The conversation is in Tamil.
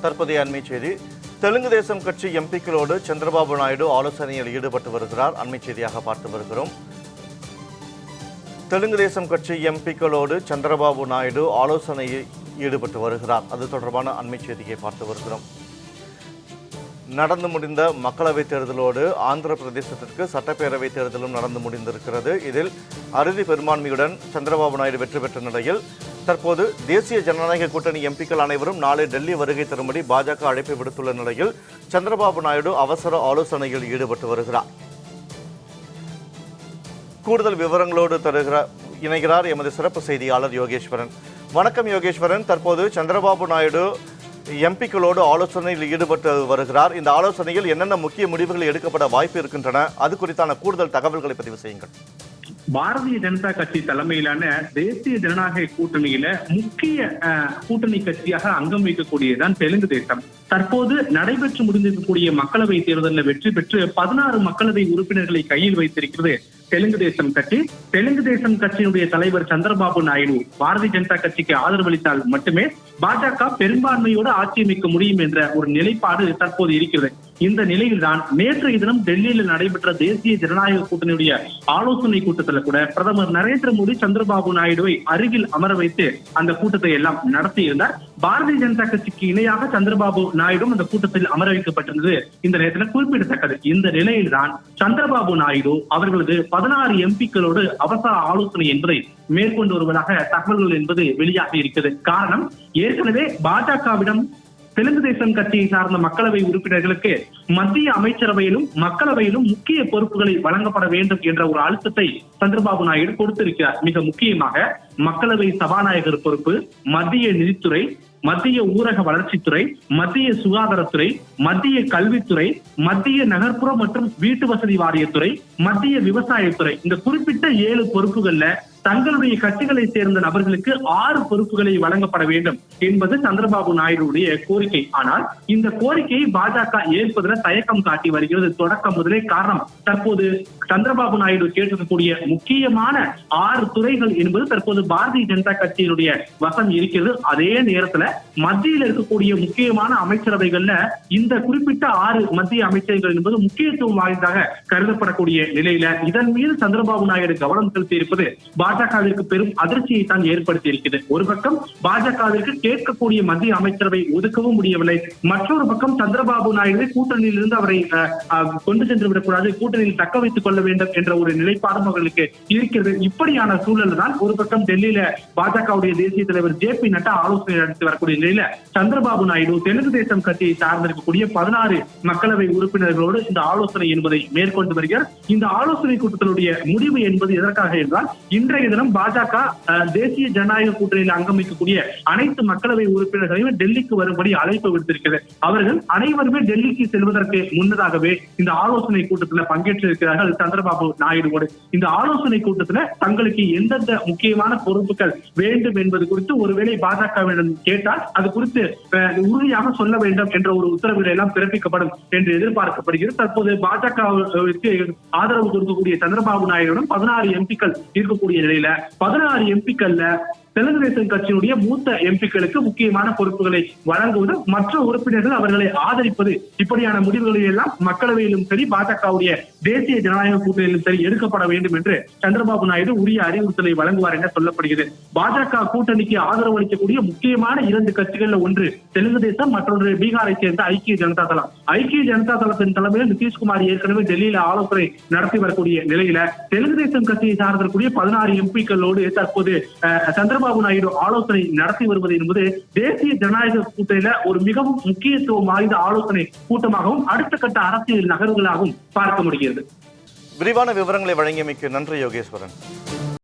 தற்போதைய அண்மை செய்தி. தெலுங்கு தேசம் கட்சி எம்பிக்களோடு சந்திரபாபு நாயுடு ஆலோசனையில் ஈடுபட்டு வருகிறார். அண்மை செய்தியாக பார்த்து வருகிறோம். தெலுங்கு தேசம் கட்சி எம்பிக்களோடு சந்திரபாபு நாயுடு ஆலோசனையில் ஈடுபட்டு வருகிறார். அது தொடர்பான அண்மை செய்தியை பார்த்து வருகிறோம். நடந்து முடிந்த மக்களவைத் தேர்தலோடு ஆந்திர பிரதேசத்திற்கு சட்டப்பேரவைத் தேர்தலும் நடந்து முடிந்திருக்கிறது. இதில் அறுதி பெரும்பான்மையுடன் சந்திரபாபு நாயுடு வெற்றி பெற்ற நிலையில் தற்போது தேசிய ஜனநாயக கூட்டணி எம்பிக்கள் அனைவரும் நாளை டெல்லி வருகை தரும்படி பாஜக அழைப்பு விடுத்துள்ள நிலையில் சந்திரபாபு நாயுடு அவசர ஆலோசனையில் ஈடுபட்டு வருகிறார். கூடுதல் விவரங்களோடு தருகிறார் இணைகிறார் எமது சிறப்பு செய்தியாளர் யோகேஸ்வரன். வணக்கம் யோகேஸ்வரன். தற்போது சந்திரபாபு நாயுடு எம்பிக்களோடு ஆலோசனையில் ஈடுபட்டு வருகிறார். இந்த ஆலோசனையில் என்னென்ன முக்கிய முடிவுகள் எடுக்கப்பட வாய்ப்பு இருக்கின்றன அது குறித்தான கூடுதல் தகவல்களை பதிவு செய்யுங்கள். பாரதிய ஜனதா கட்சி தலைமையிலான தேசிய ஜனநாயக கூட்டணியில முக்கிய அஹ், கூட்டணி கட்சியாக அங்கம் வைக்கக்கூடியதான் தெலுங்கு தேசம். தற்போது நடைபெற்று முடிந்திருக்கக்கூடிய மக்களவை தேர்தலில் வெற்றி பெற்று பதினாறு மக்களவை உறுப்பினர்களை கையில் வைத்திருக்கிறது தெலுங்கு தேசம் கட்சி தெலுங்கு தேசம் கட்சியினுடைய தலைவர் சந்திரபாபு நாயுடு பாரதிய ஜனதா கட்சிக்கு ஆதரவளித்தால் மட்டுமே பாஜக பெரும்பான்மையோடு ஆட்சி அமைக்க முடியும் என்ற ஒரு நிலைப்பாடு தற்போது இருக்கிறது. இந்த நிலையில்தான் நேற்றைய தினம் டெல்லியில் நடைபெற்ற தேசிய ஜனநாயக கூட்டணியுடைய ஆலோசனை கூட்டத்தில் கூட பிரதமர் நரேந்திர மோடி சந்திரபாபு நாயுடுவை அருகில் அமர வைத்து அந்த கூட்டத்தை எல்லாம் நடத்தியிருந்தார். பாரதிய ஜனதா கட்சிக்கு இணையாக சந்திரபாபு நாயுடும் அந்த கூட்டத்தில் அமர வைக்கப்பட்டிருந்தது இந்த நேரத்தில் குறிப்பிடத்தக்கது. இந்த நிலையில்தான் சந்திரபாபு நாயுடு அவர்களது பதினாறு எம்பிக்களோடு அவசர ஆலோசனை என்பதை மேற்கொண்டு வருவதாக தகவல்கள் என்பது வெளியாக இருக்கிறது. காரணம் ஏற்கனவே பாஜகவிடம் தெலுங்கு தேசம் கட்சியை சார்ந்த மக்களவை உறுப்பினர்களுக்கு மத்திய அமைச்சரவையிலும் மக்களவையிலும் முக்கிய பொறுப்புகளை வழங்கப்பட வேண்டும் என்ற ஒரு அழுத்தத்தை சந்திரபாபு நாயுடு கொடுத்திருக்கிறார். மிக முக்கியமாக மக்களவை சபாநாயகர் பொறுப்பு மத்திய நிதித்துறை மத்திய ஊரக வளர்ச்சித்துறை மத்திய சுகாதாரத்துறை மத்திய கல்வித்துறை மத்திய நகர்ப்புற மற்றும் வீட்டு வசதி வாரியத்துறை மத்திய விவசாயத்துறை. இந்த குறிப்பிட்ட ஏழு பொறுப்புகள்ல தங்களுடைய கட்சிகளை சேர்ந்த நபர்களுக்கு ஆறு பொறுப்புகளை வழங்கப்பட வேண்டும் என்பது சந்திரபாபு நாயுடுடைய கோரிக்கை. ஆனால் இந்த கோரிக்கையை பாஜக ஏற்பதில் தயக்கம் காட்டி வருகிறது. தொடக்கம் முதலே காரணம் தற்போது சந்திரபாபு நாயுடு கேட்டிருக்கக்கூடிய முக்கியமான ஆறு துறைகள் என்பது தற்போது பாரதிய ஜனதா கட்சியினுடைய வசம் இருக்கிறது. அதே நேரத்துல மத்தியில் இருக்கக்கூடிய முக்கியமான அமைச்சரவைகள்ல இந்த குறிப்பிட்ட ஆறு மத்திய அமைச்சர்கள் என்பது முக்கியத்துவம் வாய்ந்ததாக கருதப்படக்கூடிய நிலையில இதன் மீது சந்திரபாபு நாயுடு கவனம் செலுத்தி இருப்பது பாஜகவிற்கு பெரும் அதிர்ச்சியை தான் ஏற்படுத்தி இருக்குது ஒரு பக்கம் பாஜகவிற்கு கேட்கக்கூடிய மத்திய அமைச்சரவை ஒதுக்கவும் முடியவில்லை. மற்றொரு பக்கம் சந்திரபாபு நாயுடு கூட்டணியில் இருந்து அவரை கொண்டு சென்று விடக்கூடாது கூட்டணியில் தக்க வைத்துக் கொள்ள வேண்டும் என்ற ஒரு நிலைப்பாடும் அவர்களுக்கு இருக்கிறது. இப்படியான சூழல் தான் ஒரு பக்கம் டெல்லியில பாஜகவுடைய தேசிய தலைவர் ஜே பி நட்டா ஆலோசனை நடத்தி வரக்கூடிய நிலையில சந்திரபாபு நாயுடு தெலுங்கு தேசம் கட்சியை சார்ந்திருக்கக்கூடிய பதினாறு மக்களவை உறுப்பினர்களோடு இந்த ஆலோசனை என்பதை மேற்கொண்டு வருகிறார். இந்த ஆலோசனை கூட்டத்தினுடைய முடிவு என்பது எதற்காக என்றால் இன்றைய தினம் பாஜக தேசிய ஜனநாயக கூட்டணியில் அங்கம் வைக்கக்கூடிய அனைத்து மக்களவை உறுப்பினர்களையும் டெல்லிக்கு வரும்படி அழைப்பு விடுத்திருக்கிறது. அவர்கள் அனைவருமே டெல்லிக்கு செல்வதற்கு முன்னதாகவே இந்த ஆலோசனை கூட்டத்தில் பங்கேற்றிருக்கிறார்கள். சந்திரபாபு நாயுடுவோடு. இந்த ஆலோசனை கூட்டத்தில் தங்களுக்கு எந்தெந்த முக்கியமான பொறுப்புகள் வேண்டும் என்பது குறித்து ஒருவேளை பாஜகவிடம் கேட்டால் அது குறித்து உறுதியாக சொல்ல வேண்டும் என்ற ஒரு உத்தரவுகள் எல்லாம் பிறப்பிக்கப்படும் என்று எதிர்பார்க்கப்படுகிறது. தற்போது பாஜகவிற்கு ஆதரவு கொடுக்கக்கூடிய சந்திரபாபு நாயுடுடன் பதினாறு எம்பிக்கள் இருக்கக்கூடிய நிலையில பதினாறு எம்பிக்கள்ல தெலுங்கு தேசம் கட்சியினுடைய மூத்த எம்பிக்களுக்கு முக்கியமான பொறுப்புகளை வழங்குவது மற்ற உறுப்பினர்கள் அவர்களை ஆதரிப்பது. இப்படியான முடிவுகளை எல்லாம் மக்களவையிலும் சரி பாஜகவுடைய தேசிய ஜனநாயக கூட்டணியிலும் சரி எடுக்கப்பட வேண்டும் என்று சந்திரபாபு நாயுடு உரிய அறிவுறுத்தலை வழங்குவார் என சொல்லப்படுகிறது. பாஜக கூட்டணிக்கு ஆதரவு அளிக்கக்கூடிய முக்கியமான இரண்டு கட்சிகள்ல ஒன்று தெலுங்கு தேசம் மற்றொன்று பீகாரை சேர்ந்த ஐக்கிய ஜனதா தளம். ஐக்கிய ஜனதா தளத்தின் தலைமையில் நிதிஷ்குமார் ஏற்கனவே டெல்லியில ஆலோசனை நடத்தி வரக்கூடிய நிலையில தெலுங்கு தேசம் கட்சியை சார்ந்திருக்கக்கூடிய பதினாறு எம்பிக்களோடு தற்போது சந்திர சந்திரபாபு நாயுடு ஆலோசனை நடத்தி வருவது என்பது தேசிய ஜனநாயக கூட்டணியில ஒரு மிகவும் முக்கியத்துவம் வாய்ந்த ஆலோசனை கூட்டமாகவும் அடுத்த கட்ட அரசியல் நகர்வுகளாகவும் பார்க்க முடிகிறது. விரிவான விவரங்களை வழங்கியமைக்கு நன்றி யோகேஸ்வரன்.